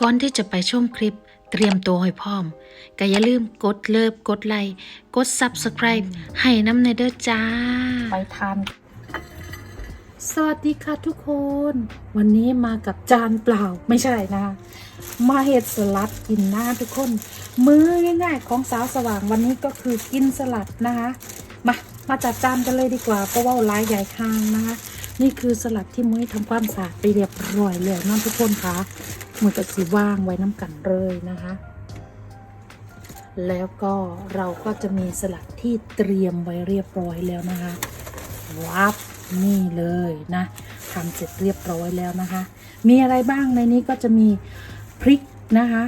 ก่อนที่จะไปชมคลิปเตรียมตัวให้พร้อมก็อย่าลืมกดเลิฟกดไลค์กด Subscribe ให้น้ำในเด้อจ้า ไปทาน สวัสดีค่ะทุกคน วันนี้มากับจานเปล่าไม่ใช่นะ มาเห็ดสลัดกินนะทุกคน มื้อง่ายๆของสาวสว่างวันนี้ก็คือกินสลัดนะคะมามาจัดจานกันเลยดีกว่าเพราะว่าร้ายใหญ่คางนะคะนี่คือสลัดที่มุ้ยทำความสะอาดไปเรียบร้อยแล้วนะทุกคนคะ มือกับสีว่างไว้น้ำกันเลยนะคะ แล้วก็เราก็จะมีสลัดที่เตรียมไว้เรียบร้อยแล้วนะคะวับนี่เลยนะทำเสร็จเรียบร้อยแล้วนะคะ มีอะไรบ้างในนี้ก็จะมีพริกนะคะ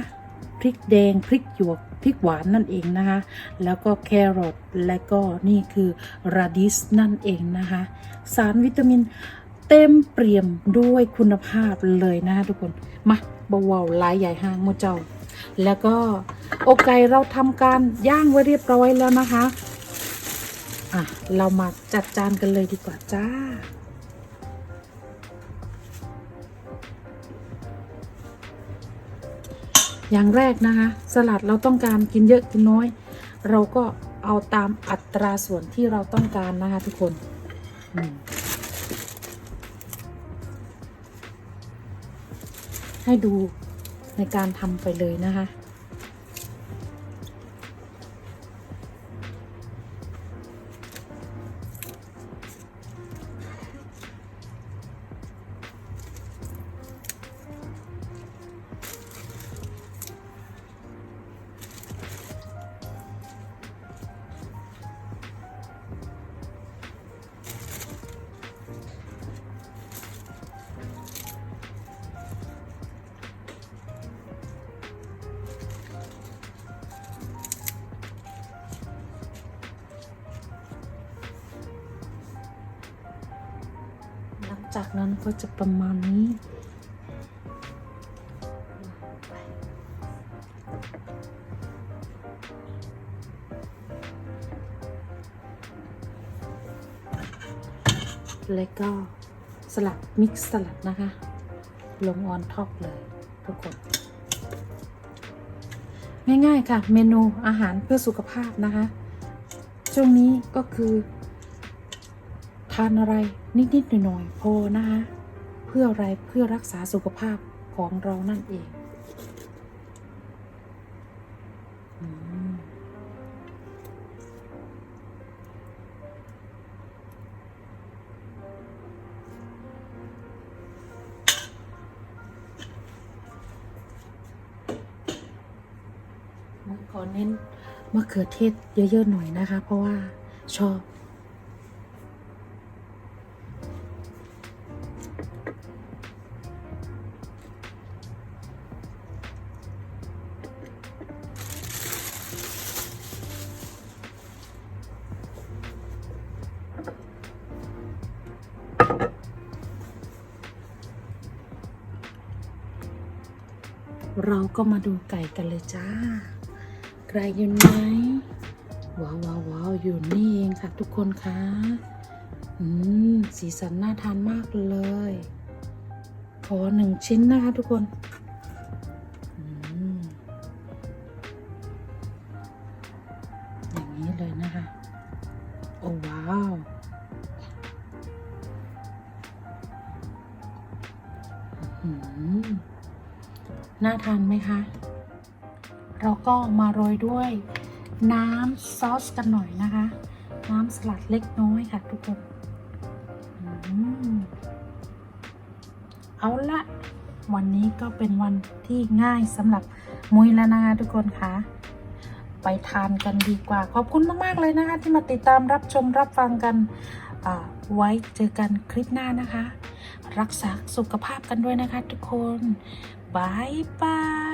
พริกแดงพริกหยวกพริกหวานนั่นเองนะคะ แล้วก็แครอทและก็นี่คือราดิสนั่นเองนะคะ สารวิตามิน เต็มเปี่ยมด้วยคุณภาพเลยนะคะทุกคน มาเบาๆลายใหญ่ห้างโมเจ้า แล้วก็อกไก่เราทำการย่างไว้เรียบร้อยแล้วนะคะ อะ เรามาจัดจานกันเลยดีกว่าจ้าอย่างแรกนะคะสลัดเราต้องการกินเยอะกินน้อย เราก็เอาตามอัตราส่วนที่เราต้องการนะคะทุกคน อืม ให้ดูในการทำไปเลยนะคะ จากนั้นก็จะประมาณนี้ แล้วก็สลัดมิกซ์สลัดนะคะ ลงออนท็อปเลยทุกคน ง่ายๆค่ะ เมนูอาหารเพื่อสุขภาพนะคะ ช่วงนี้ก็คือ ทานอะไรนิดๆหน่อยๆพอนะคะเพื่ออะไรเพื่อรักษาสุขภาพของเรานั่นเองอืมขอเน้นมะเขือเทศเยอะๆหน่อยนะคะ เพราะว่าชอบ เราก็มาดูไก่กันเลยจ้า ไก่อยู่ไหนว้าวว้าววาวอยู่นี่เองค่ะทุกคนคะอืมสีสันน่าทานมากเลย ขอหนึ่งชิ้นนะคะทุกคนอย่างนี้เลยนะคะ โอ้ว้าวอืม น่าทานไหมคะเราก็มาโรยด้วยน้ำซอสกันหน่อยนะคะ น้ำสลัดเล็กน้อยค่ะทุกคนอเอาละวันนี้ก็เป็นวันที่ง่ายสำหรับมุยแล้วนะคะทุกคนคะไปทานกันดีกว่า ขอบคุณมาก ๆ เลยนะคะ ที่มาติดตามรับชมรับฟังกันไว้เจอกันคลิปหน้านะคะ รักษาสุขภาพกันด้วยนะคะทุกคน บายบาย